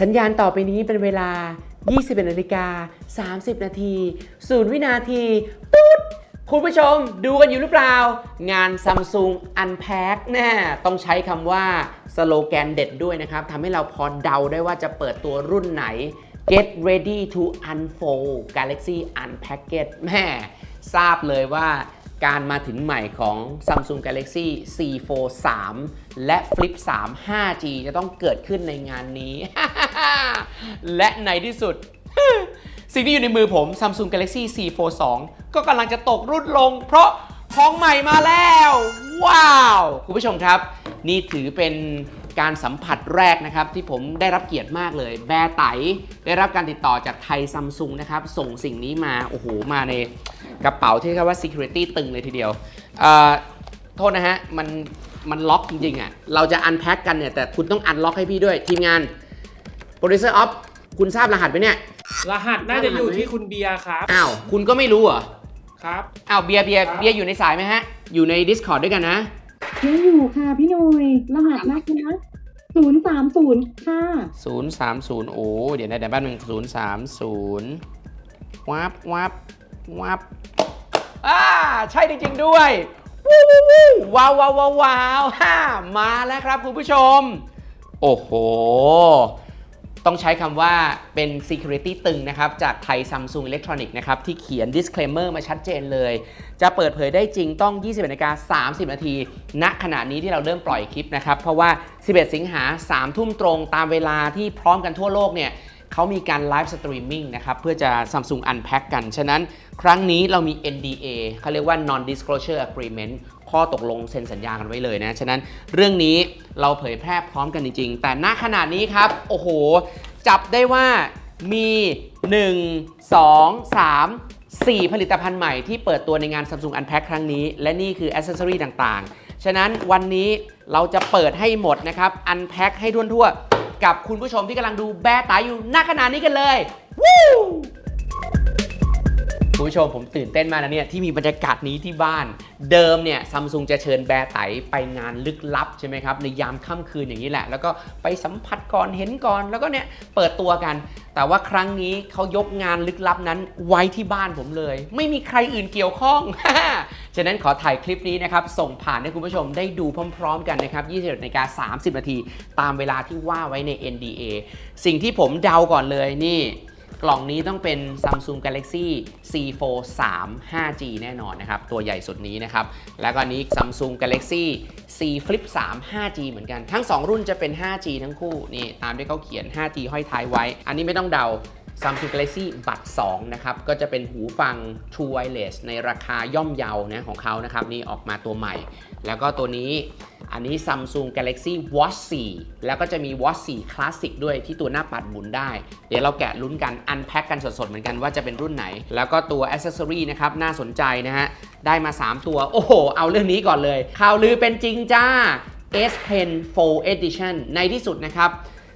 สัญญาณต่อไปนี้เป็นเวลา 21นาฬิกา30 นาที0วินาที ตุ๊ด คุณผู้ชมดูกันอยู่หรือเปล่า งาน Samsung Unpack แน่ต้องใช้คำว่าสโลแกนเด็ดด้วยนะครับทำให้เราพอเดาได้ว่าจะเปิดตัวรุ่นไหน Get ready to unfold Galaxy Unpacked แม่ทราบเลยว่าการมาถึงใหม่ของ Samsung Galaxy C Fold 3 และ Flip 3 5G จะต้องเกิดขึ้นในงานนี้ และในที่สุด สิ่งที่อยู่ในมือผม Samsung Galaxy C Fold 2ก็กำลังจะตกรุ่นลง เพราะของใหม่มาแล้ว ว้าว คุณผู้ชมครับ นี่ถือเป็นการสัมผัสแรกนะครับ ที่ผมได้รับเกียรติมากเลย แบร์ไตได้รับการติดต่อจากไทยซัมซุงนะครับ ส่งสิ่งนี้มา โอ้โห มาในกระเป๋าที่เรียกว่า security ตึงเลยทีเดียว โทษนะฮะ มัน มันล็อกจริงๆอะเราจะอันแพ็กกันเนี่ยแต่คุณต้องอันล็อกให้พี่ด้วย ทีมงาน Producer Off คุณทราบรหัสไหมเนี่ยรหัสน่าจะอยู่ที่คุณเบียร์ครับอ้าวคุณก็ไม่รู้เหรอครับอ้าวเบียร์เบียร์เบียร์อยู่ในสายไหมฮะ อยู่ใน Discord ด้วยกันนะยังอยู่ค่ะพี่หนุยรหัสนะคะศูนย์สามศูนย์ค่ะ030โอ้เดี๋ยวนะเดี๋ยวแป๊บนึง030วับวับวับอ่าใช่จริงๆด้วย วู้วู้วู้ว้าวว้าวว้าวว้าวฮ่ามาแล้วครับคุณผู้ชม โอ้โห ต้องใช้คำว่าเป็น Security ตึงนะครับ จากไทย Samsung Electronic นะครับ ที่เขียน disclaimer มาชัดเจนเลย จะเปิดเผยได้จริงต้อง 21นาฬิกา30 นาที ณ ขณะนี้ที่เราเริ่มปล่อยคลิปนะครับ เพราะว่า 11 สิงหา3ทุ่มตรงตามเวลาที่พร้อมกันทั่วโลกเนี่ย เขามีการไลฟ์สตรีมมิ่งนะครับเพื่อจะ Samsung Unpack กัน ฉะนั้นครั้งนี้เรามี NDA เขาเรียกว่า Non Disclosure Agreement ข้อตกลงเซ็นสัญญากันไว้เลยนะ ฉะนั้นเรื่องนี้เราเผยแพร่พร้อมกันจริง ๆ แต่ณขณะนี้ครับ โอ้โห จับได้ว่ามี 1 2 3 4 ผลิตภัณฑ์ใหม่ที่เปิดตัวในงาน Samsung Unpack ครั้งนี้ และนี่คืออ c เซ s ซอรีต่างๆ ฉะนั้นวันนี้เราจะเปิดให้หมดนะครับ Unpack ให้ทั่วๆ กับคุณผู้ชมที่กำลังดูแบร์ตายอยู่ณขณะนี้กันเลยวู้ คุณผู้ชมผมตื่นเต้นมากนะเนี่ยที่มีบรรยากาศนี้ที่บ้าน เดิมเนี่ยซัมซุงจะเชิญแบร์ไตไปงานลึกลับใช่ไหมครับในยามค่ำคืนอย่างนี้แหละ แล้วก็ไปสัมผัสก่อนเห็นก่อน แล้วก็เนี่ยเปิดตัวกัน แต่ว่าครั้งนี้เขายกงานลึกลับนั้นไว้ที่บ้านผมเลย ไม่มีใครอื่นเกี่ยวข้อง ฉะนั้นขอถ่ายคลิปนี้นะครับส่งผ่านให้คุณผู้ชมได้ดูพร้อม ๆ กันนะครับ21นาฬิกา30 นาทีตามเวลาที่ว่าไว้ใน NDA สิ่งที่ผมเดาก่อนเลยนี่ กล่องนี้ต้องเป็น Samsung Galaxy C Fold 3 5G แน่นอนนะครับ ตัวใหญ่สุดนี้นะครับ แล้วก็อันนี้ Samsung Galaxy C Flip 3 5G เหมือนกัน ทั้ง 2 รุ่นจะเป็น 5G ทั้งคู่ นี่ ตามที่เขาเขียน 5G ห้อยท้ายไว้ อันนี้ไม่ต้องเดา Samsung Galaxy Buds 2 นะครับ ก็จะเป็นหูฟัง True Wireless ในราคาย่อมเยานะของเขานะครับ นี่ออกมาตัวใหม่ แล้วก็ตัวนี้ อันนี้ Samsung Galaxy Watch 4 แล้วก็จะมี Watch 4 Classic ด้วยที่ตัวหน้าปัดหมุนได้ เดี๋ยวเราแกะลุ้นกันอันแพ็กกันสดๆ เหมือนกันว่าจะเป็นรุ่นไหน แล้วก็ตัว Accessory นะครับ น่าสนใจนะฮะ ได้มา 3 ตัว โอ้โห เอาเรื่องนี้ก่อนเลยข่าวลือเป็นจริงจ้า S Pen 4 Edition ในที่สุดนะครับ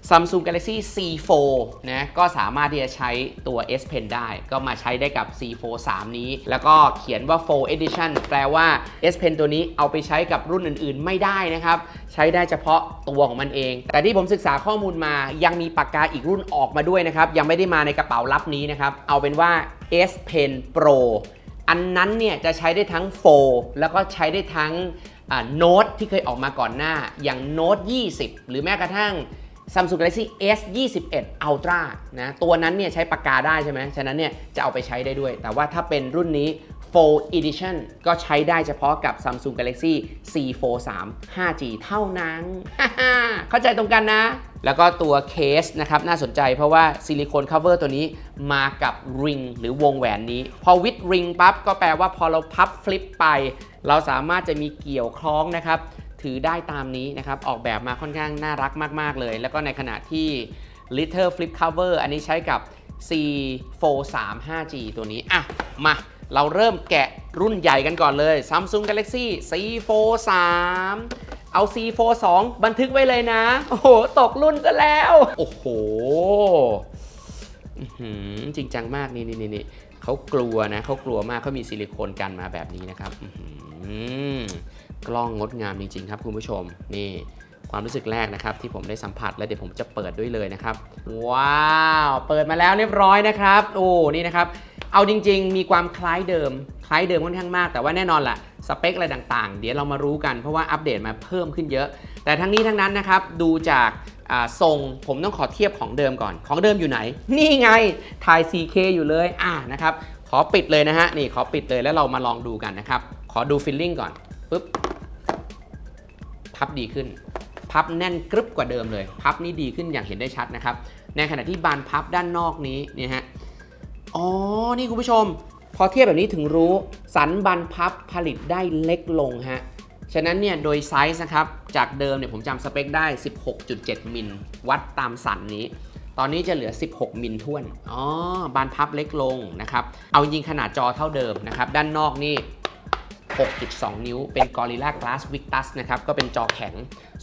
Samsung Galaxy C Fold นะก็สามารถที่จะใช้ตัว S Pen ได้ ก็มาใช้ได้กับ C Fold 3นี้ แล้วก็เขียนว่า Fold Edition แปลว่า S Pen ตัวนี้เอาไปใช้กับรุ่นอื่นๆ ไม่ได้นะครับ ใช้ได้เฉพาะตัวของมันเอง แต่ที่ผมศึกษาข้อมูลมายังมีปากกาอีกรุ่นออกมาด้วยนะครับ ยังไม่ได้มาในกระเป๋าลับนี้นะครับ เอาเป็นว่า S Pen Pro อันนั้นเนี่ยจะใช้ได้ทั้งโฟแล้วก็ใช้ได้ทั้งโน้ตที่เคยออกมาก่อนหน้า อย่างโน้ต20 หรือแม้กระทั่ง Samsung Galaxy S 21 Ultra นะตัวนั้นเนี่ยใช้ปากกาได้ใช่ไหมฉะนั้นเนี่ยจะเอาไปใช้ได้ด้วย แต่ว่าถ้าเป็นรุ่นนี้ Fold Edition ก็ใช้ได้เฉพาะกับ Samsung Galaxy C Fold 3 5G เท่านั้น เข้าใจตรงกันนะ แล้วก็ตัวเคสนะครับน่าสนใจเพราะว่าซิลิโคนคัฟเวอร์ตัวนี้มากับริงหรือวงแหวนนี้ พอวิดริงปั๊บก็แปลว่าพอเราพับฟลิปไป เราสามารถจะมีเกี่ยวคล้องนะครับ ถือได้ตามนี้นะครับออกแบบมาค่อนข้างน่ารักมาก ๆ เลย แล้วก็ในขณะที่ Little Flip Cover อันนี้ใช้กับ C Fold 3 5G ตัวนี้ อะ มาเราเริ่มแกะรุ่นใหญ่กันก่อนเลย Samsung Galaxy C Fold 3เอา C Fold 2บันทึกไว้เลยนะ โอ้โห ตกรุ่นซะแล้ว โอ้โหจริงจังมากนี่นี่นี่เขากลัวนะเขากลัวมากเขามีซิลิโคนกันมาแบบนี้นะครับอื้อหือ กล้องงดงามจริงๆครับคุณผู้ชมนี่ความรู้สึกแรกนะครับที่ผมได้สัมผัสแล้วเดี๋ยวผมจะเปิดด้วยเลยนะครับ ว้าว เปิดมาแล้วเรียบร้อยนะครับโอ้นี่นะครับ เอาจริง ๆ มีความคล้ายเดิม คล้ายเดิมค่อนข้างมาก แต่ว่าแน่นอนแหละสเปคอะไรต่างๆ เดี๋ยวเรามารู้กันเพราะว่าอัปเดตมาเพิ่มขึ้นเยอะ แต่ทั้งนี้ทั้งนั้นนะครับดูจากทรงผมต้องขอเทียบของเดิมก่อน ของเดิมอยู่ไหน นี่ไงถ่าย 4K อยู่เลยอ่านะครับขอปิดเลยนะฮะนี่ขอปิดเลยแล้วเรามาลองดูกันนะครับขอดูฟิลลิ่งก่อน ปุ๊บ พับดีขึ้น พับแน่นกรึบกว่าเดิมเลย พับนี้ดีขึ้นอย่างเห็นได้ชัดนะครับ ในขณะที่บานพับด้านนอกนี้เนี่ยฮะ อ๋อ นี่คุณผู้ชม พอเทียบแบบนี้ถึงรู้ สันบานพับผลิตได้เล็กลงฮะ ฉะนั้นเนี่ยโดยไซส์นะครับ จากเดิมเนี่ยผมจำสเปคได้ 16.7 มิลวัดตามสันนี้ตอนนี้จะเหลือ 16 มิลท้วน อ๋อ บานพับเล็กลงนะครับ เอาจริงขนาดจอเท่าเดิมนะครับ ด้านนอกนี่ 6.2 นิ้ว เป็น Gorilla Glass Victus นะครับก็เป็นจอแข็ง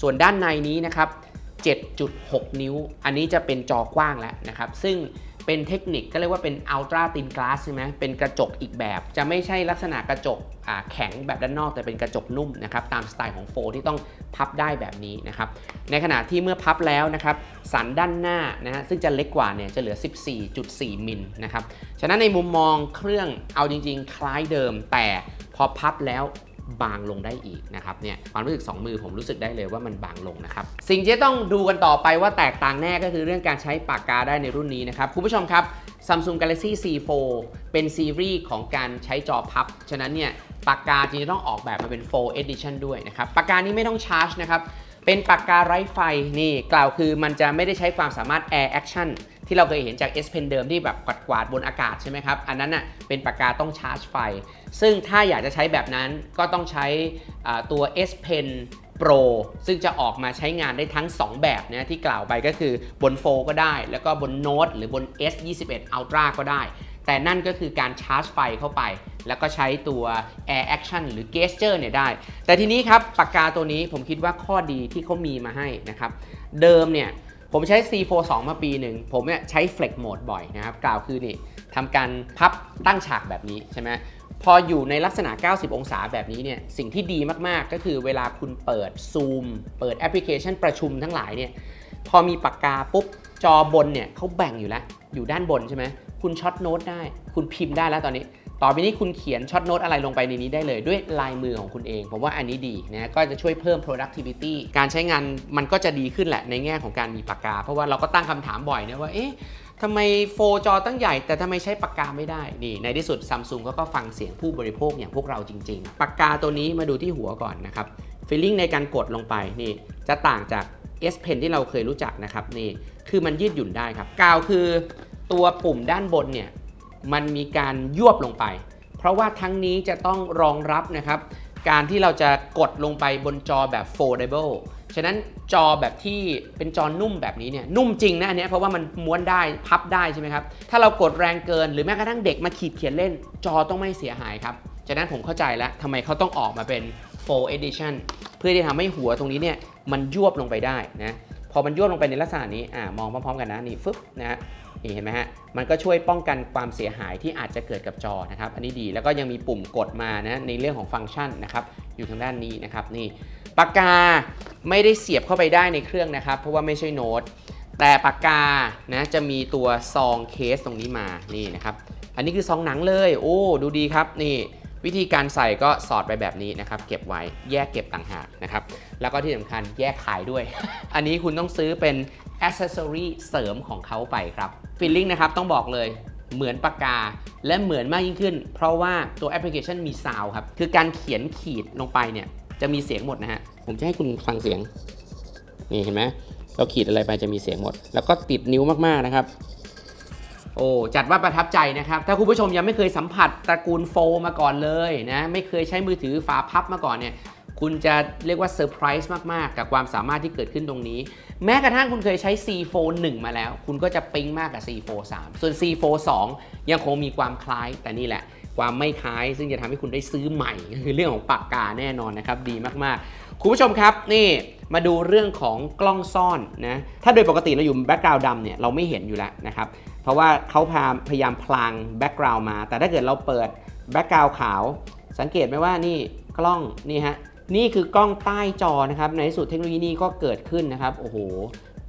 ส่วนด้านในนี้นะครับ7.6 นิ้ว อันนี้จะเป็นจอกว้างแล้วนะครับ ซึ่ง เป็นเทคนิคก็เรียกว่าเป็น Ultra Thin Glass ใช่ไหมเป็นกระจกอีกแบบ จะไม่ใช่ลักษณะกระจกแข็งแบบด้านนอก แต่เป็นกระจกนุ่มนะครับตามสไตล์ของโฟที่ต้องพับได้แบบนี้นะครับในขณะที่เมื่อพับแล้วนะครับสันด้านหน้านะฮะซึ่งจะเล็กกว่าเนี่ยจะเหลือ 14.4 มิลนะครับฉะนั้นในมุมมองเครื่องเอาจริง ๆ คล้ายเดิมแต่พอพับแล้ว บางลงได้อีกนะครับเนี่ยความรู้สึก 2 มือผมรู้สึกได้เลยว่ามันบางลงนะครับสิ่งที่ต้องดูกันต่อไปว่าแตกต่างแน่ก็คือเรื่องการใช้ปากกาได้ในรุ่นนี้นะครับคุณผู้ชมครับ Samsung Galaxy C4 เป็นซีรีส์ของการใช้จอพับ ฉะนั้นเนี่ยปากกาจริงๆต้องออกแบบมาเป็น 4 Edition ด้วยนะครับปากกานี้ไม่ต้องชาร์จนะครับเป็นปากกาไร้ไฟนี่กล่าวคือมันจะไม่ได้ใช้ความสามารถ Air Action ที่เราเคยเห็นจาก S Pen เดิมที่แบบกวาดกวาดๆบนอากาศใช่ไหมครับ อันนั้นน่ะเป็นปากกาต้องชาร์จไฟ ซึ่งถ้าอยากจะใช้แบบนั้นก็ต้องใช้ตัว S Pen Pro ซึ่งจะออกมาใช้งานได้ทั้ง 2 แบบนะที่กล่าวไปก็คือบนโฟก็ได้ แล้วก็บน Note หรือบน S21 Ultra ก็ได้ แต่นั่นก็คือการชาร์จไฟเข้าไป แล้วก็ใช้ตัว Air Action หรือ Gesture เนี่ยได้ แต่ทีนี้ครับปากกาตัวนี้ผมคิดว่าข้อดีที่เขามีมาให้นะครับ เดิมเนี่ย ผมใช้ C42 มาปีหนึ่ง ผมเนี่ยใช้ Flex Mode บ่อยนะครับ กล่าวคือนี่ทำการพับตั้งฉากแบบนี้ใช่ไหมพออยู่ในลักษณะ 90 องศาแบบนี้เนี่ย สิ่งที่ดีมาก ๆ ก็คือเวลาคุณเปิด Zoom เปิดแอปพลิเคชันประชุมทั้งหลายเนี่ย พอมีปากกาปุ๊บ จอบนเนี่ยเขาแบ่งอยู่แล้ว อยู่ด้านบนใช่ไหม คุณช็อตโน้ตได้ คุณพิมพ์ได้แล้วตอนนี้ ต่อไปนี้คุณเขียนช็อตโน้ตอะไรลงไปในนี้ได้เลยด้วยลายมือของคุณเอง ผมว่าอันนี้ดีนะก็จะช่วยเพิ่ม productivity การใช้งานมันก็จะดีขึ้นแหละในแง่ของการมีปากกา เพราะว่าเราก็ตั้งคำถามบ่อยนะว่าเอ๊ะทำไมโฟจอตั้งใหญ่แต่ทำไมใช้ปากกาไม่ได้ นี่ในที่สุดซัมซุงก็ก็ฟังเสียงผู้บริโภคอย่างพวกเราจริงๆ ปากกาตัวนี้มาดูที่หัวก่อนนะครับฟีลลิ่งในการกดลงไปนี่จะต่างจาก S Pen ที่เราเคยรู้จักนะครับนี่คือมันยืดหยุ่นได้ครับกาวคือตัวปุ่มด้านบนเนี่ย มันมีการยวบลงไป เพราะว่าทั้งนี้จะต้องรองรับนะครับ การที่เราจะกดลงไปบนจอแบบ foldable ฉะนั้นจอแบบที่เป็นจอนุ่มแบบนี้เนี่ยนุ่มจริงนะอันนี้เพราะว่ามันม้วนได้พับได้ใช่ไหมครับ ถ้าเรากดแรงเกินหรือแม้กระทั่งเด็กมาขีดเขียนเล่น จอต้องไม่เสียหายครับฉะนั้นผมเข้าใจแล้วทำไมเขาต้องออกมาเป็น full edition เพื่อที่ทำให้หัวตรงนี้เนี่ยมันยวบลงไปได้นะพอมันยวบลงไปในลักษณะนี้อ่ามองพร้อมๆกันนะนี่ฟึบนะฮะ นี่เห็นไหมฮะ มันก็ช่วยป้องกันความเสียหายที่อาจจะเกิดกับจอนะครับ อันนี้ดี แล้วก็ยังมีปุ่มกดมานะในเรื่องของฟังก์ชันนะครับ อยู่ทางด้านนี้นะครับ นี่ปากกาไม่ได้เสียบเข้าไปได้ในเครื่องนะครับ เพราะว่าไม่ใช่โน้ต แต่ปากกานะจะมีตัวซองเคสตรงนี้มา นี่นะครับ อันนี้คือซองหนังเลย โอ้ ดูดีครับ นี่วิธีการใส่ก็สอดไปแบบนี้นะครับ เก็บไว้แยกเก็บต่างหากนะครับ แล้วก็ที่สำคัญแยกขายด้วย อันนี้คุณต้องซื้อเป็น accessory เสริมของเขาไปครับ feeling นะครับต้องบอกเลยเหมือนปากกา และเหมือนมากยิ่งขึ้น เพราะว่าตัวแอปพลิเคชันมีซาวครับ คือการเขียนขีดลงไปเนี่ยจะมีเสียงหมดนะฮะ ผมจะให้คุณฟังเสียง นี่เห็นไหมเราขีดอะไรไปจะมีเสียงหมด แล้วก็ติดนิ้วมากๆนะครับ โอ้จัดว่าประทับใจนะครับ ถ้าคุณผู้ชมยังไม่เคยสัมผัสตระกูลโฟมาก่อนเลยนะ ไม่เคยใช้มือถือฝาพับมาก่อนเนี่ย คุณจะเรียกว่าเซอร์ไพรส์มากๆ กับความสามารถที่เกิดขึ้นตรงนี้ แม้กระทั่งคุณเคยใช้ C4 1 มาแล้ว คุณก็จะปิ๊งมากกับ C4 3 ส่วน C4 2 ยังคงมีความคล้ายแต่นี่แหละ ความไม่คล้าย ซึ่งจะทำให้คุณได้ซื้อใหม่คือเรื่องของปากกาแน่นอนนะครับดีมากๆ คุณผู้ชมครับนี่มาดูเรื่องของกล้องซ่อนนะถ้าโดยปกติเราอยู่แบ็กกราวด์ดำเนี่ยเราไม่เห็นอยู่แล้วนะครับเพราะว่าเขาพยายามพยายามพลางแบ็กกราวด์มา แต่ถ้าเกิดเราเปิดแบ็กกราวด์ขาว สังเกตไหมว่านี่กล้องนี่ฮะ นี่คือกล้องใต้จอนะครับในที่สุดเทคโนโลยีนี้ก็เกิดขึ้นนะครับโอ้โห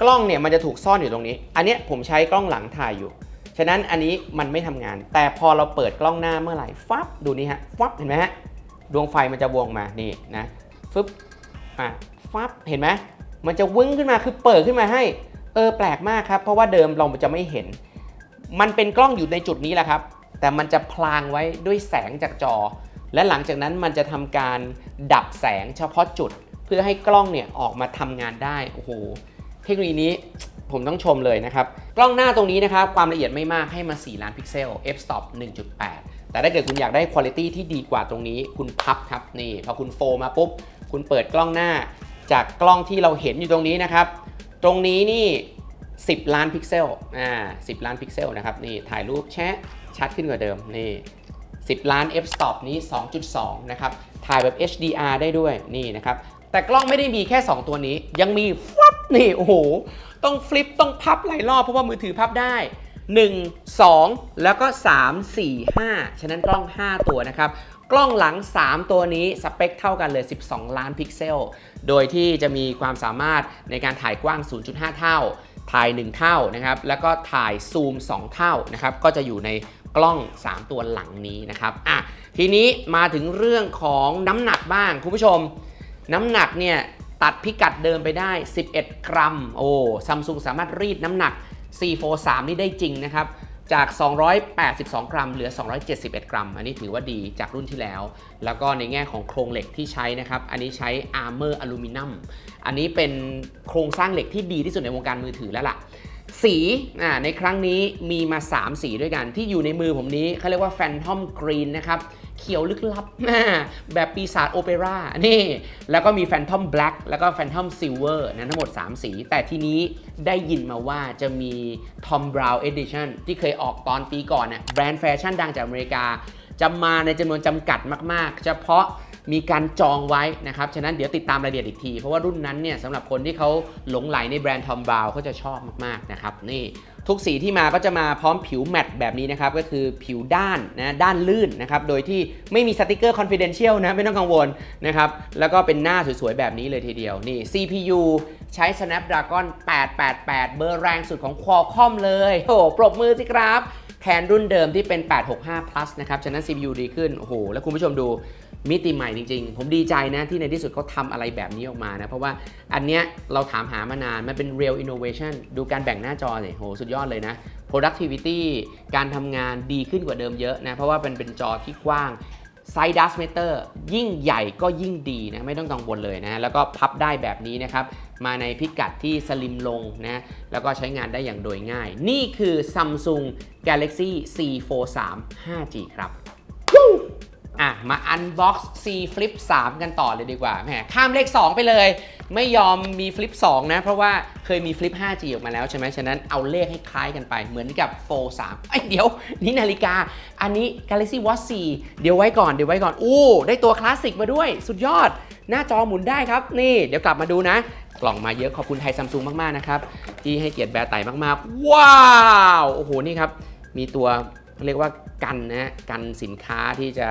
กล้องเนี่ยมันจะถูกซ่อนอยู่ตรงนี้ อันนี้ผมใช้กล้องหลังถ่ายอยู่ ฉะนั้นอันนี้มันไม่ทำงาน แต่พอเราเปิดกล้องหน้าเมื่อไหร่ฟับดูนี่ฮะฟับเห็นไหมฮะดวงไฟมันจะวงมานี่นะฟึบอะฟับเห็นไหมมันจะวึ้งขึ้นมาคือเปิดขึ้นมาให้ เออแปลกมากครับ เพราะว่าเดิมเราจะไม่เห็น มันเป็นกล้องอยู่ในจุดนี้แหละครับ แต่มันจะพลางไว้ด้วยแสงจากจอ และหลังจากนั้นมันจะทำการดับแสงเฉพาะจุด เพื่อให้กล้องเนี่ยออกมาทำงานได้โอ้โหเทคโนโลยีนี้ผมต้องชมเลยนะครับ กล้องหน้าตรงนี้นะครับ ความละเอียดไม่มากให้มา 4 ล้านพิกเซล f-stop 1.8 แต่ถ้าเกิดคุณอยากได้คุณภาพที่ดีกว่าตรงนี้ คุณพับครับนี่พอคุณโฟมาปุ๊บ คุณเปิดกล้องหน้า จากกล้องที่เราเห็นอยู่ตรงนี้นะครับ ตรงนี้นี่ 10 ล้านพิกเซลอ่า10 ล้านพิกเซลนะครับนี่ถ่ายรูปแชะชัดขึ้นกว่าเดิมนี่ 10 ล้าน f-stop นี้ 2.2 นะครับ ถ่ายแบบ HDR ได้ด้วยนี่นะครับ แต่กล้องไม่ได้มีแค่ 2 ตัวนี้ ยังมีฟับนี่โอ้โห ต้องฟลิปต้องพับหลายรอบเพราะว่ามือถือพับได้ 1 2 แล้วก็ 3 4 5 ฉะนั้นกล้อง 5 ตัวนะครับ กล้องหลัง 3 ตัวนี้สเปคเท่ากันเลย 12 ล้านพิกเซล โดยที่จะมีความสามารถในการถ่ายกว้าง 0.5 เท่าถ่าย 1 เท่านะครับ แล้วก็ถ่ายซูม 2 เท่านะครับ ก็จะอยู่ใน กล้อง 3 ตัวหลังนี้นะครับอะทีนี้มาถึงเรื่องของน้ำหนักบ้างคุณผู้ชม น้ำหนักเนี่ยตัดพิกัดเดิมไปได้ 11 กรัม โอ้ซัมซุงสามารถรีดน้ำหนัก C43 นี่ได้จริงนะครับจาก 282 กรัม เหลือ 271 กรัม อันนี้ถือว่าดีจากรุ่นที่แล้ว แล้วก็ในแง่ของโครงเหล็กที่ใช้นะครับ อันนี้ใช้ Armor Aluminum อันนี้เป็นโครงสร้างเหล็กที่ดีที่สุดในวงการมือถือแล้วล่ะ สีอ่าในครั้งนี้มีมา 3 สีด้วยกัน ที่อยู่ในมือผมนี้เขาเรียกว่า Phantom Green นะครับเขียวลึกลับ แบบปีศาจโอเปร่านี่ แล้วก็มี Phantom Black แล้วก็ Phantom Silver นะทั้งหมด 3 สี แต่ทีนี้ได้ยินมาว่าจะมี Tom Brown Edition ที่เคยออกตอนปีก่อนน่ะแบรนด์แฟชั่นดังจากอเมริกาจะมาในจำนวนจำกัดมาก ๆ เฉพาะ มีการจองไว้นะครับฉะนั้นเดี๋ยวติดตามรายละเอียดอีกที เพราะว่ารุ่นนั้นเนี่ยสำหรับคนที่เขาหลงไหลในแบรนด์ทอมบราวเขาจะชอบมากๆนะครับนี่ทุกสีที่มาก็จะมาพร้อมผิวแมตต์แบบนี้นะครับ ก็คือผิวด้านนะด้านลื่นนะครับ โดยที่ไม่มีสติกเกอร์ confidential นะ ไม่ต้องกังวลนะครับ แล้วก็เป็นหน้าสวยๆ แบบนี้เลยทีเดียว นี่ CPU ใช้ Snapdragon 888 เบอร์แรงสุดของ Qualcomm เลย โอ้โหปรบมือสิครับ แทนรุ่นเดิมที่เป็น 865 plus นะครับ ฉะนั้น CPU ดีขึ้น โอ้โห แล้วคุณผู้ชมดู มิติใหม่จริงๆ ผมดีใจนะที่ในที่สุดเขาทำอะไรแบบนี้ออกมานะ เพราะว่าอันเนี้ยเราถามหามานาน มันเป็น real innovation ดูการแบ่งหน้าจอสิโหสุดยอดเลยนะ productivity การทำงานดีขึ้นกว่าเดิมเยอะนะ เพราะว่าเป็นเป็นจอที่กว้างไซดัสเมเตอร์ยิ่งใหญ่ก็ยิ่งดีนะ ไม่ต้องกังวลเลยนะ แล้วก็พับได้แบบนี้นะครับ มาในพิกัดที่สลิมลงนะ แล้วก็ใช้งานได้อย่างโดยง่าย นี่คือ Samsung Galaxy C43 5G ครับ อะ มา unbox C Flip 3 กันต่อเลยดีกว่าแหมข้ามเลข 2 ไปเลย ไม่ยอมมี Flip 2 นะ เพราะว่าเคยมี Flip 5G ออกมาแล้วใช่ไหมฉะนั้นเอาเลขให้คล้ายกันไป เหมือนกับ Fold 3ไอ้เดี๋ยว นี่นาฬิกา อันนี้ Galaxy Watch 4 เดี๋ยวไว้ก่อนเดี๋ยวไว้ก่อน อู้ ได้ตัวคลาสสิกมาด้วย สุดยอด หน้าจอหมุนได้ครับ นี่ เดี๋ยวกลับมาดูนะ กล่องมาเยอะขอบคุณไทยซัมซุงมากๆนะครับที่ให้เกียรติแบร์ไต่มากๆ ว้าว โอ้โหนี่ครับมีตัว เรียกว่ากันนะฮะกันสินค้าที่จะ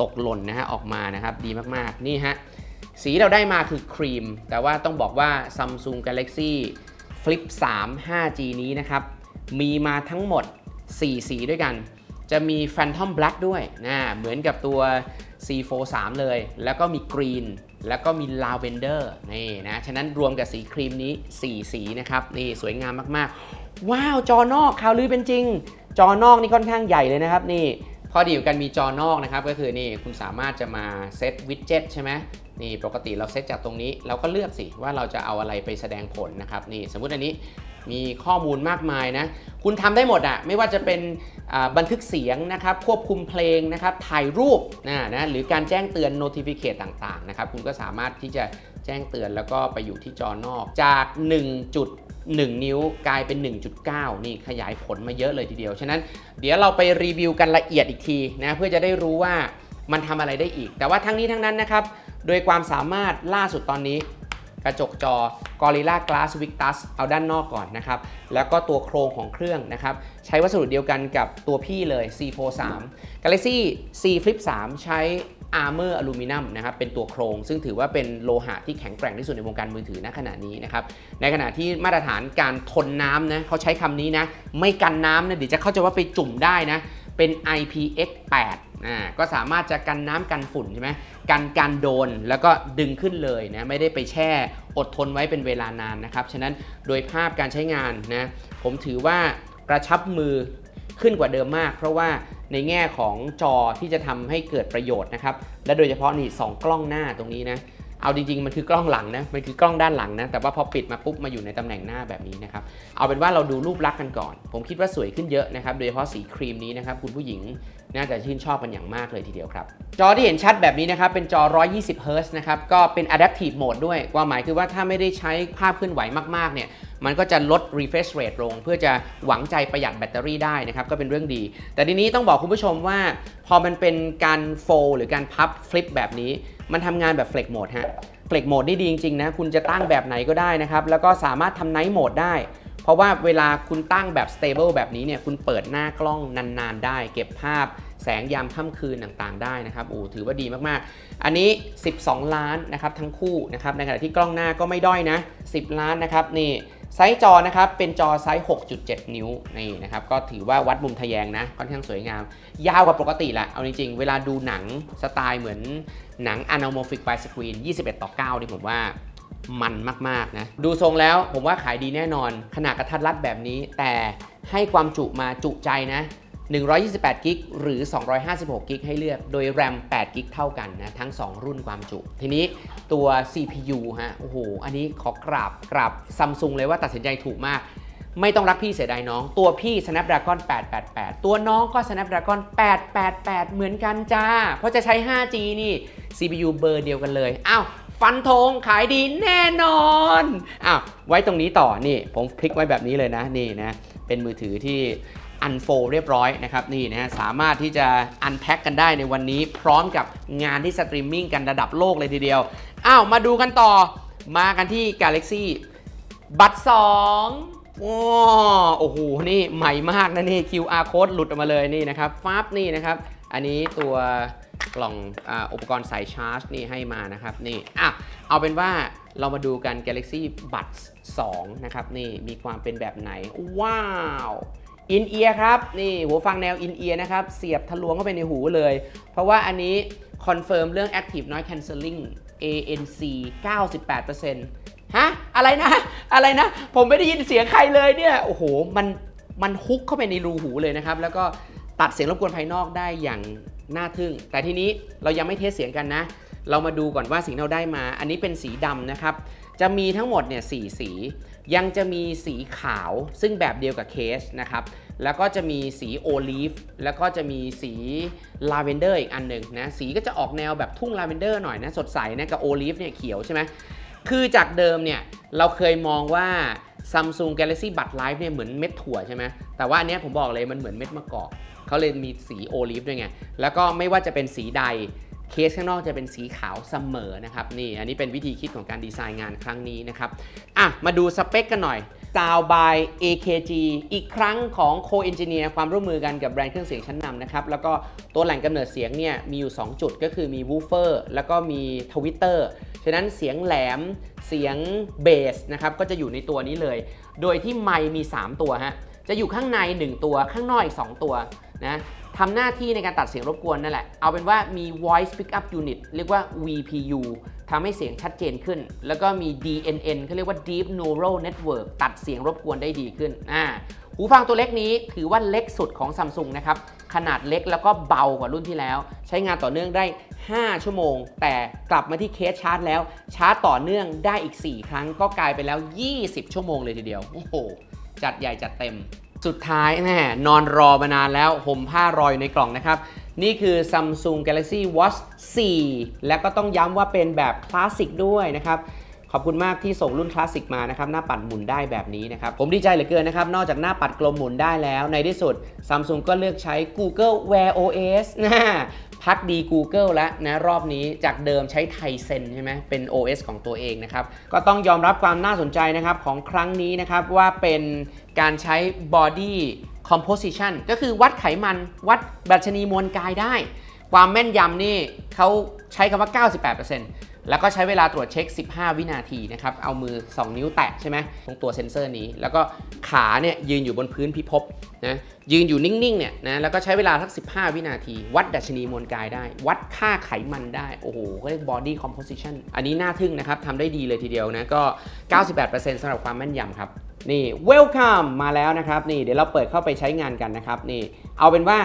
ตกหล่นนะฮะออกมานะครับดีมากๆนี่ฮะสีเราได้มาคือครีม แต่ว่าต้องบอกว่า Samsung Galaxy Flip 3 5G นี้นะครับ มีมาทั้งหมด 4 สีด้วยกัน จะมี Phantom Black ด้วยนะเหมือนกับตัว C43 เลย แล้วก็มี Green แล้วก็มี Lavender นี่นะฉะนั้นรวมกับสีครีมนี้ 4 สีนะครับ นี่สวยงามมากๆ ว้าว จอนอกข่าวลือเป็นจริง จอนอกนี่ค่อนข้างใหญ่เลยนะครับนี่ข้อดีของการมีจอนอกนะครับก็คือนี่คุณสามารถจะมาเซตวิดเจ็ตใช่ไหมนี่ปกติเราเซตจากตรงนี้เราก็เลือกสิว่าเราจะเอาอะไรไปแสดงผลนะครับนี่สมมุติอันนี้มีข้อมูลมากมายนะ คุณทำได้หมดอะไม่ว่าจะเป็นบันทึกเสียงนะครับ ควบคุมเพลงนะครับ ถ่ายรูปนะนะหรือการแจ้งเตือน notificate ต่างๆนะครับ คุณก็สามารถที่จะแจ้งเตือนแล้วก็ไปอยู่ที่จอนอกจาก 1 จุด 1 นิ้วกลายเป็น 1.9 นี่ขยายผลมาเยอะเลยทีเดียว ฉะนั้นเดี๋ยวเราไปรีวิวกันละเอียดอีกทีนะเพื่อจะได้รู้ว่ามันทำอะไรได้อีก แต่ว่าทั้งนี้ทั้งนั้นนะครับ โดยความสามารถล่าสุดตอนนี้ กระจกจอ Gorilla Glass Victus เอาด้านนอกก่อนนะครับ แล้วก็ตัวโครงของเครื่องนะครับใช้วัสดุเดียวกันกับตัวพี่เลย C43 Galaxy C Flip 3 ใช้ armor อลูมิเนียมนะครับเป็นตัวโครง ซึ่งถือว่าเป็นโลหะที่แข็งแกร่งที่สุดในวงการมือถือณขณะนี้นะครับในขณะที่มาตรฐานการทนน้ำนะเขาใช้คำนี้นะไม่กันน้ำนะเดี๋ยวจะเข้าใจว่าไปจุ่มได้นะเป็น IPX8 อ่าก็สามารถจะกันน้ำกันฝุ่นใช่ไหมกันการโดนแล้วก็ดึงขึ้นเลยนะไม่ได้ไปแช่อดทนไว้เป็นเวลานานนะครับฉะนั้นโดยภาพการใช้งานนะผมถือว่ากระชับมือขึ้นกว่าเดิมมาก เพราะว่า ในแง่ของจอที่จะทำให้เกิดประโยชน์นะครับ และโดยเฉพาะนี่สองกล้องหน้าตรงนี้นะเอาจริงๆ มันคือกล้องหลังนะ มันคือกล้องด้านหลังนะ แต่ว่าพอปิดมาปุ๊บมาอยู่ในตำแหน่งหน้าแบบนี้นะครับ เอาเป็นว่าเราดูรูปลักษณ์กันก่อน ผมคิดว่าสวยขึ้นเยอะนะครับ โดยเฉพาะสีครีมนี้นะครับ คุณผู้หญิงน่าจะชื่นชอบกันอย่างมากเลยทีเดียวครับ จอที่เห็นชัดแบบนี้นะครับ เป็นจอ 120 Hz นะครับ ก็เป็น adaptive mode ด้วยความหมายคือว่าถ้าไม่ได้ใช้ภาพเคลื่อนไหวมากๆ เนี่ย มันก็จะลด refresh rate ลง เพื่อจะหวังใจประหยัดแบตเตอรี่ได้นะครับ ก็เป็นเรื่องดี แต่ทีนี้ต้องบอกคุณผู้ชมว่า พอมันเป็นการโฟลหรือการพับฟลิปแบบนี้ มันทำงานแบบ flex mode ฮะ flex mode นี่ดีจริงๆนะ คุณจะตั้งแบบไหนก็ได้นะครับ แล้วก็สามารถทำ night mode ได้เพราะว่าเวลาคุณตั้งแบบ stable แบบนี้เนี่ยคุณเปิดหน้ากล้องนานๆ ได้ เก็บภาพแสงยามค่ำคืนต่างๆ ได้นะครับโอ้ถือว่าดีมากๆ อันนี้ 12 ล้านนะครับทั้งคู่นะครับในขณะที่กล้องหน้าก็ไม่ด้อยนะ 10 ล้านนะครับนี่ ไซส์จอนะครับเป็นจอไซส์ 6.7 นิ้วนี่นะครับก็ถือว่าวัดมุมทะแยงนะค่อนข้างสวยงาม ยาวกว่าปกติแหละเอาจริงๆ เวลาดูหนังสไตล์เหมือนหนัง anamorphic widescreen 21 ต่อ9นี่ผมว่ามันมากๆนะดูทรงแล้วผมว่าขายดีแน่นอน ขนาดกระทัดรัดแบบนี้ แต่ให้ความจุมาจุใจนะ 128 กิกหรือ 256 กิกให้เลือก โดย RAM 8 กิกเท่ากันนะ ทั้ง 2 รุ่นความจุ ทีนี้ตัว CPU ฮะ โอ้โห อันนี้ขอกราบกราบซัมซุงเลยว่าตัดสินใจถูกมาก ไม่ต้องรักพี่เสียดายน้อง ตัวพี่ Snapdragon 888 ตัวน้องก็ Snapdragon 888 เหมือนกันจ้า เพราะจะใช้ 5G นี่ CPU เบอร์เดียวกันเลย อ้าวฟันธงขายดีแน่นอนอ้าวไว้ตรงนี้ต่อนี่ ผมคลิกไว้แบบนี้เลยนะนี่นะ เป็นมือถือที่ อันโฟเรียบร้อยนะครับนี่นะฮะสามารถที่จะอันแพ็คกันได้ในวันนี้ พร้อมกับงานที่สตรีมมิ่งกันระดับโลกเลยทีเดียวอ้าวมาดูกันต่อ มากันที่ Galaxy บัตร2ว้าโอ้โห นี่ใหม่มากนะนี่ QR code หลุดออกมาเลยนี่นะครับฟ้าบนี่นะครับ อันนี้ตัวกล่องออุปกรณ์สายชาร์จนี่ให้มานะครับนี่อะเอาเป็นว่าเรามาดูกัน Galaxy Buds 2 นะครับ นี่มีความเป็นแบบไหน ว้าว อินเอียร์ครับนี่หัวฟังแนวอินเอียร์นะครับเสียบทะลวงเข้าไปในหูเลย เพราะว่าอันนี้คอนเฟิร์มเรื่อง Active Noise Cancelling ANC 98%ฮะ อะไรนะ อะไรนะ ผมไม่ได้ยินเสียงใครเลยเนี่ย โอ้โห มันมันฮุกเข้าไปในรูหูเลยนะครับ แล้วก็ตัดเสียงรบกวนภายนอกได้อย่างน่าทึ่ง แต่ทีนี้เรายังไม่เทสเสียงกันนะ เรามาดูก่อนว่าสิ่งที่เราได้มา อันนี้เป็นสีดำนะครับ จะมีทั้งหมดเนี่ยสสี ยังจะมีสีขาวซึ่งแบบเดียวกับเคสนะครับ แล้วก็จะมีสีโอลีฟ แล้วก็จะมีสีลาเวนเดอร์อีกอันหนึ่งนะ สีก็จะออกแนวแบบทุ่งลาเวนเดอร์หน่อยนะ สดใสนะ กับโอลีฟเนี่ยเขียวใช่ไหม คือจากเดิมเนี่ยเราเคยมองว่า Samsung Galaxy Bud Live เนี่ยเหมือนเม็ดถั่วใช่ไหม แต่ว่าอันนี้ผมบอกเลยมันเหมือนเม็ดมะกอกเขาเลยมีสีโอลีฟด้วยไง แล้วก็ไม่ว่าจะเป็นสีใด เคสข้างนอกจะเป็นสีขาวเสมอนะครับนี่อันนี้เป็นวิธีคิดของการดีไซน์งานครั้งนี้นะครับอะมาดูสเปคกันหน่อย Sound by AKG อีกครั้งของ Co-Engineer ความร่วมมือกันกับแบรนด์เครื่องเสียงชั้นนำนะครับ แล้วก็ตัวแหล่งกำเนิดเสียงเนี่ยมีอยู่ 2 จุดก็คือมี Woofer แล้วก็มีทวิตเตอร์ฉะนั้นเสียงแหลมเสียงเบสนะครับก็จะอยู่ในตัวนี้เลย โดยที่ไมมี 3 ตัวฮะจะอยู่ข้างใน 1 ตัวข้างนอกอีก 2 ตัวนะ ทำหน้าที่ในการตัดเสียงรบกวนนั่นแหละ เอาเป็นว่ามี voice pickup unit เรียกว่า VPU ทำให้เสียงชัดเจนขึ้น แล้วก็มี DNN เขาเรียกว่า Deep Neural Network ตัดเสียงรบกวนได้ดีขึ้นอ่าหูฟังตัวเล็กนี้ถือว่าเล็กสุดของ Samsung นะครับ ขนาดเล็กแล้วก็เบากว่ารุ่นที่แล้ว ใช้งานต่อเนื่องได้ 5 ชั่วโมง แต่กลับมาที่เคสชาร์จแล้ว ชาร์จต่อเนื่องได้อีก 4 ครั้งก็กลายไปแล้ว 20 ชั่วโมงเลยทีเดียว โอ้โห จัดใหญ่จัดเต็ม สุดท้ายแน่นอนรอมานานแล้วห่มผ้ารออยู่ในกล่องนะครับ นี่คือ Samsung Galaxy Watch 4 และก็ต้องย้ำว่าเป็นแบบคลาสสิกด้วยนะครับ ขอบคุณมากที่ส่งรุ่นคลาสสิกมานะครับ หน้าปัดหมุนได้แบบนี้นะครับ ผมดีใจเหลือเกินนะครับ นอกจากหน้าปัดกลมหมุนได้แล้ว ในที่สุด Samsung ก็เลือกใช้ Google Wear OS นะพักดี Google แล้วนะรอบนี้จากเดิมใช้ไทเซนใช่ไหมเป็น OS ของตัวเองนะครับ ก็ต้องยอมรับความน่าสนใจนะครับของครั้งนี้นะครับว่าเป็น การใช้ body composition ก็คือวัดไขมันวัดดัชนีมวลกายได้ ความแม่นยำนี่เขาใช้คำว่า 98% แล้วก็ใช้เวลาตรวจเช็ค 15 วินาทีนะครับ เอามือ 2 นิ้วแตะใช่ไหมตรงตัวเซ็นเซอร์นี้ แล้วก็ขาเนี่ยยืนอยู่บนพื้นพิภพนะยืนอยู่นิ่งๆเนี่ยนะแล้วก็ใช้เวลาสัก 15 วินาที วัดดัชนีมวลกายได้ วัดค่าไขมันได้ โอ้โหก็เรียก body composition อันนี้น่าทึ่งนะครับทำได้ดีเลยทีเดียวนะก็ 98%สำหรับความแม่นยำครับนี่ welcome มาแล้วนะครับนี่เดี๋ยวเราเปิดเข้าไปใช้งานกันนะครับนี่เอาเป็นว่า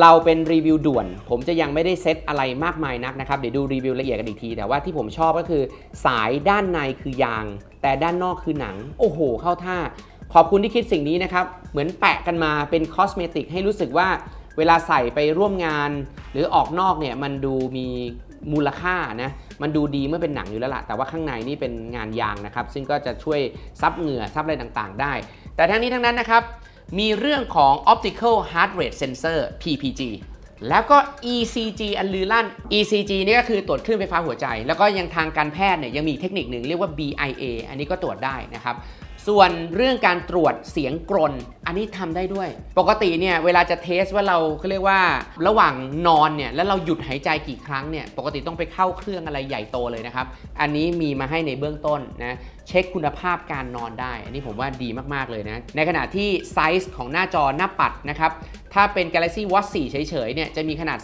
เราเป็นรีวิวด่วน ผมจะยังไม่ได้เซตอะไรมากมายนักนะครับ เดี๋ยวดูรีวิวละเอียดกันอีกที แต่ว่าที่ผมชอบก็คือ สายด้านในคือยาง แต่ด้านนอกคือหนัง โอ้โห เข้าท่า ขอบคุณที่คิดสิ่งนี้นะครับ เหมือนแปะกันมาเป็นคอสเมติกให้รู้สึกว่าเวลาใส่ไปร่วมงาน หรือออกนอกเนี่ยมันดูมีมูลค่านะมันดูดีเมื่อเป็นหนังอยู่แล้วล่ะ แต่ว่าข้างในนี่เป็นงานยางนะครับ ซึ่งก็จะช่วยซับเหงื่อซับอะไรต่างๆ ได้ แต่ทั้งนี้ทั้งนั้นนะครับ มีเรื่องของ optical heart rate sensor PPG แล้วก็ ECG อันลือลั่น ECG นี่ก็คือตรวจคลื่นไฟฟ้าหัวใจ แล้วก็ยังทางการแพทย์เนี่ยยังมีเทคนิคหนึ่งเรียกว่า BIA อันนี้ก็ตรวจได้นะครับ ส่วนเรื่องการตรวจเสียงกรน อันนี้ทำได้ด้วย ปกติเนี่ยเวลาจะเทสว่าเราเขาเรียกว่าระหว่างนอนเนี่ยแล้วเราหยุดหายใจกี่ครั้งเนี่ยปกติต้องไปเข้าเครื่องอะไรใหญ่โตเลยนะครับ อันนี้มีมาให้ในเบื้องต้นนะเช็คคุณภาพการนอนได้ อันนี้ผมว่าดีมาก ๆ เลยนะ ในขณะที่ไซส์ของหน้าจอหน้าปัดนะครับ ถ้าเป็น Galaxy Watch 4 เฉยๆเนี่ยจะมีขนาด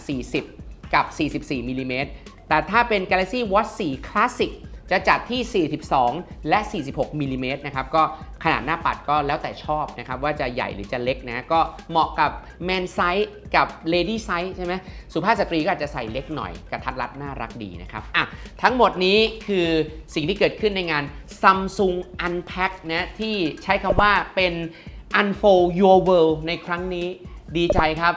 40 กับ 44มิลลิเมตรแต่ถ้าเป็น Galaxy Watch 4 Classic จะจัดที่ 42 และ 46มิลลิเมตรนะครับก็ขนาดหน้าปัดก็แล้วแต่ชอบนะครับว่าจะใหญ่หรือจะเล็กนะก็เหมาะกับแมนไซส์กับเลดี้ไซส์ใช่ไหมสุภาพสตรีก็อาจจะใส่เล็กหน่อยกระทัดรัดน่ารักดีนะครับอะทั้งหมดนี้คือสิ่งที่เกิดขึ้นในงาน Samsung Unpack นะที่ใช้คำว่าเป็น Unfold Your World ในครั้งนี้ดีใจครับ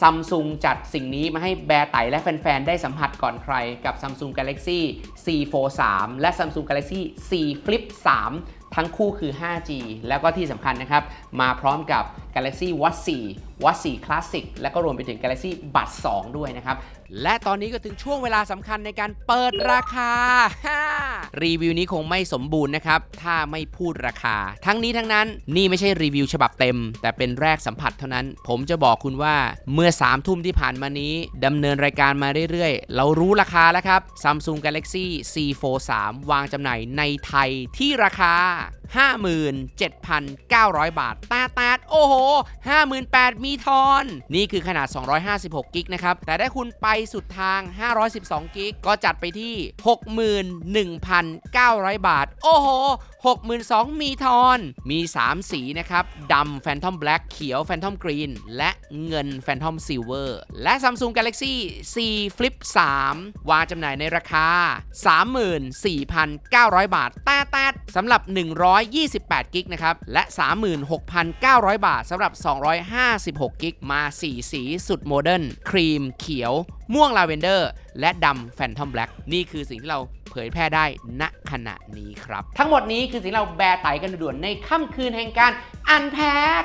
ซัมซุงจัดสิ่งนี้มาให้แบร์ไตและแฟน ๆ ได้สัมผัสก่อนใครกับ Samsung Galaxy C Fold 3และ Samsung Galaxy C Flip 3 ทั้งคู่คือ 5G แล้วก็ที่สำคัญนะครับ มาพร้อมกับ Galaxy Watch 4 Watch 4 Classic และก็รวมไปถึง Galaxy Buds 2 ด้วยนะครับ และตอนนี้ก็ถึงช่วงเวลาสำคัญในการเปิดราคา รีวิวนี้คงไม่สมบูรณ์นะครับ ถ้าไม่พูดราคา ทั้งนี้ทั้งนั้นนี่ไม่ใช่รีวิวฉบับเต็ม แต่เป็นแรกสัมผัสเท่านั้น ผมจะบอกคุณว่าเมื่อ3ทุ่มที่ผ่านมานี้ดำเนินรายการมาเรื่อยๆ เรารู้ราคาแล้วครับ Samsung Galaxy C Fold 3วางจำหน่ายในไทยที่ราคา57,900 บาทตาตาดโอ้โห 58,000มีทอน นี่คือขนาด 256 กิกนะครับ แต่ถ้าคุณไปสุดทาง 512 กิก ก็จัดไปที่ 61,900 บาท โอ้โห62,000 มีทอน มี 3 สีนะครับดำ Phantom Black เขียว Phantom Green และเงิน Phantom Silver และ Samsung Galaxy C Flip 3 วางจำหน่ายในราคา 34,900 บาทแต่แต่สำหรับ 128 กิกนะครับ และ 36,900 บาทสำหรับ 256 กิก มา 4 สีสุดโมเดิร์นครีมเขียว ม่วงลาเวนเดอร์และดำแฟนทอมแบล็กนี่คือสิ่งที่เราเผยแพร่ได้ณขณะนี้ครับ ทั้งหมดนี้คือสิ่งเราแบร์ไตกันด่วนในค่ำคืนแห่งการอันแพ็ค